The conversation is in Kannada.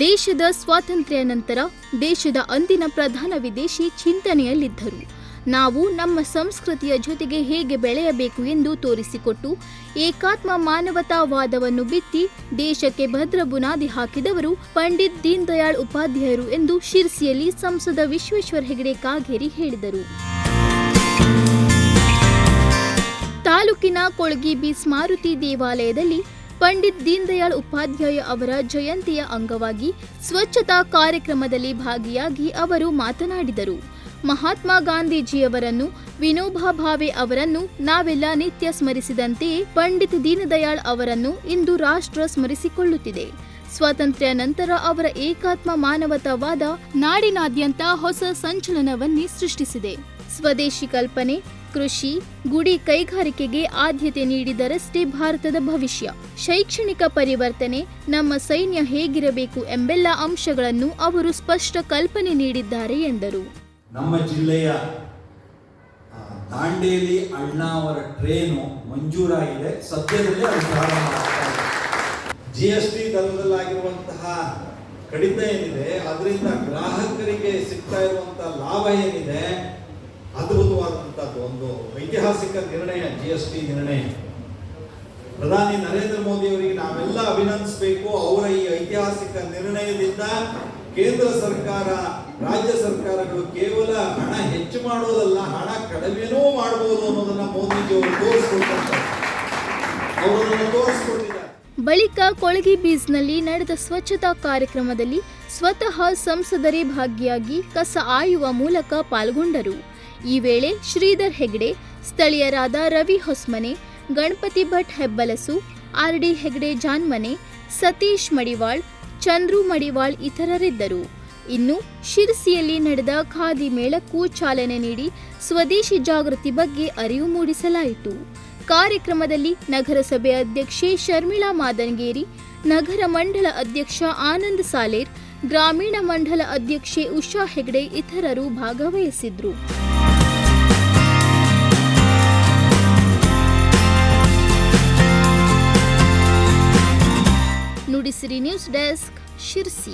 ದೇಶದ ಸ್ವಾತಂತ್ರ್ಯ ನಂತರ ದೇಶದ ಅಂದಿನ ಪ್ರಧಾನ ವಿದೇಶಿ ಚಿಂತನೆಯಲ್ಲಿದ್ದರು. ನಾವು ನಮ್ಮ ಸಂಸ್ಕೃತಿಯ ಜೊತೆಗೆ ಹೇಗೆ ಬೆಳೆಯಬೇಕು ಎಂದು ತೋರಿಸಿಕೊಟ್ಟು ಏಕಾತ್ಮ ಮಾನವತಾವಾದವನ್ನು ಬಿತ್ತಿ ದೇಶಕ್ಕೆ ಭದ್ರ ಬುನಾದಿ ಹಾಕಿದವರು ಪಂಡಿತ್ ದೀನ್ ದಯಾಳ್ ಉಪಾಧ್ಯಾಯರು ಎಂದು ಶಿರ್ಸಿಯಲ್ಲಿ ಸಂಸದ ವಿಶ್ವೇಶ್ವರ ಹೆಗಡೆ ಕಾಗೇರಿ ಹೇಳಿದರು. ತಾಲೂಕಿನ ಕೊಳಗಿ ಬೀಸ್ ಮಾರುತಿ ದೇವಾಲಯದಲ್ಲಿ ಪಂಡಿತ್ ದೀನ್ದಯಾಳ್ ಉಪಾಧ್ಯಾಯ ಅವರ ಜಯಂತಿಯ ಅಂಗವಾಗಿ ಸ್ವಚ್ಛತಾ ಕಾರ್ಯಕ್ರಮದಲ್ಲಿ ಭಾಗಿಯಾಗಿ ಅವರು ಮಾತನಾಡಿದರು. ಮಹಾತ್ಮ ಗಾಂಧೀಜಿಯವರನ್ನು ವಿನೋಬಾ ಭಾವೆ ಅವರನ್ನು ನಾವೆಲ್ಲ ನಿತ್ಯ ಸ್ಮರಿಸಿದಂತೆಯೇ ಪಂಡಿತ್ ದೀನದಯಾಳ್ ಅವರನ್ನು ಇಂದು ರಾಷ್ಟ್ರ ಸ್ಮರಿಸಿಕೊಳ್ಳುತ್ತಿದೆ. ಸ್ವಾತಂತ್ರ್ಯ ನಂತರ ಅವರ ಏಕಾತ್ಮ ಮಾನವತಾವಾದ ನಾಡಿನಾದ್ಯಂತ ಹೊಸ ಸಂಚಲನವನ್ನೇ ಸೃಷ್ಟಿಸಿದೆ. ಸ್ವದೇಶಿ ಕಲ್ಪನೆ ಕೃಷಿ, ಗುಡಿ ಕೈಗಾರಿಕೆಗೆ ಆದ್ಯತೆ ನೀಡಿದರಷ್ಟೇ ಭಾರತದ ಭವಿಷ್ಯ. ಶೈಕ್ಷಣಿಕ ಪರಿವರ್ತನೆ, ನಮ್ಮ ಸೈನ್ಯ ಹೇಗಿರಬೇಕು ಎಂಬೆಲ್ಲ ಅಂಶಗಳನ್ನು ಅವರು ಸ್ಪಷ್ಟ ಕಲ್ಪನೆ ನೀಡಿದ್ದಾರೆ ಎಂದರು. ನಮ್ಮ ಜಿಲ್ಲೆಯ ದಾಂಡೇಲಿ ದಾಂಡೇಲಿ ಅಣ್ಣಾವರ ಟ್ರೇನು ಮಂಜೂರಾಗಿದೆ. ಸದ್ಯದಲ್ಲೇ ಅದು ಪ್ರಾರಂಭ ಜಿ ಎಸ್ ಟಿ ದರದಲ್ಲಾಗಿರುವಂತಹ ಕಡಿತ ಏನಿದೆ, ಅದರಿಂದ ಗ್ರಾಹಕರಿಗೆ ಸಿಗ್ತಾ ಇರುವಂತಹ ಲಾಭ ಏನಿದೆ ಅದ್ಭುತವಾದಂಥದ್ದು ಒಂದು ಐತಿಹಾಸಿಕ ನಿರ್ಣಯ ಜಿ ಎಸ್ ಟಿ ನಿರ್ಣಯ. ಪ್ರಧಾನಿ ನರೇಂದ್ರ ಮೋದಿ ಅವರಿಗೆ ನಾವೆಲ್ಲ ಅಭಿನಂದಿಸಬೇಕು. ಅವರ ಈ ಐತಿಹಾಸಿಕ ನಿರ್ಣಯದಿಂದ ಕೇಂದ್ರ ಸರ್ಕಾರ, ರಾಜ್ಯ ಸರ್ಕಾರಗಳು ಕೇವಲ ಹಣ ಹೆಚ್ಚು ಮಾಡೋದಲ್ಲ, ಹಣ ಕಡಿಮೆನೂ ಮಾಡಬಹುದು ಅನ್ನೋದನ್ನ ಮೋದಿಜಿ ಅವರು ತೋರಿಸ್ಕೊಡ್ತಾರೆ ಅವರು ಅದನ್ನು ತೋರಿಸ್ಕೊಟ್ಟಿದ್ದಾರೆ ಬಳಿಕ ಕೊಳಗಿ ಬೀಚ್ನಲ್ಲಿ ನಡೆದ ಸ್ವಚ್ಛತಾ ಕಾರ್ಯಕ್ರಮದಲ್ಲಿ ಸ್ವತಃ ಸಂಸದರೇ ಭಾಗಿಯಾಗಿ ಕಸ ಆಯುವ ಮೂಲಕ ಪಾಲ್ಗೊಂಡರು. ಈ ವೇಳೆ ಶ್ರೀಧರ್ ಹೆಗ್ಡೆ, ಸ್ಥಳೀಯರಾದ ರವಿ ಹೊಸ್ಮನೆ, ಗಣಪತಿ ಭಟ್ ಹೆಬ್ಬಲಸು, ಆರ್ ಡಿ ಹೆಗ್ಡೆ ಜಾನ್ಮನೆ, ಸತೀಶ್ ಮಡಿವಾಳ್, ಚಂದ್ರು ಮಡಿವಾಳ್ ಇತರರಿದ್ದರು. ಇನ್ನು ಶಿರಸಿಯಲ್ಲಿ ನಡೆದ ಖಾದಿ ಮೇಳಕ್ಕೂ ಚಾಲನೆ ನೀಡಿ ಸ್ವದೇಶಿ ಜಾಗೃತಿ ಬಗ್ಗೆ ಅರಿವು ಮೂಡಿಸಲಾಯಿತು. ಕಾರ್ಯಕ್ರಮದಲ್ಲಿ ನಗರಸಭೆ ಅಧ್ಯಕ್ಷೆ ಶರ್ಮಿಳಾ ಮಾದನ್ಗೇರಿ, ನಗರ ಮಂಡಲ ಅಧ್ಯಕ್ಷ ಆನಂದ್ ಸಾಲೇರ್, ಗ್ರಾಮೀಣ ಮಂಡಲ ಅಧ್ಯಕ್ಷೆ ಉಷಾ ಹೆಗ್ಡೆ ಇತರರು ಭಾಗವಹಿಸಿದ್ರು. Nudisiri news desk Sirsi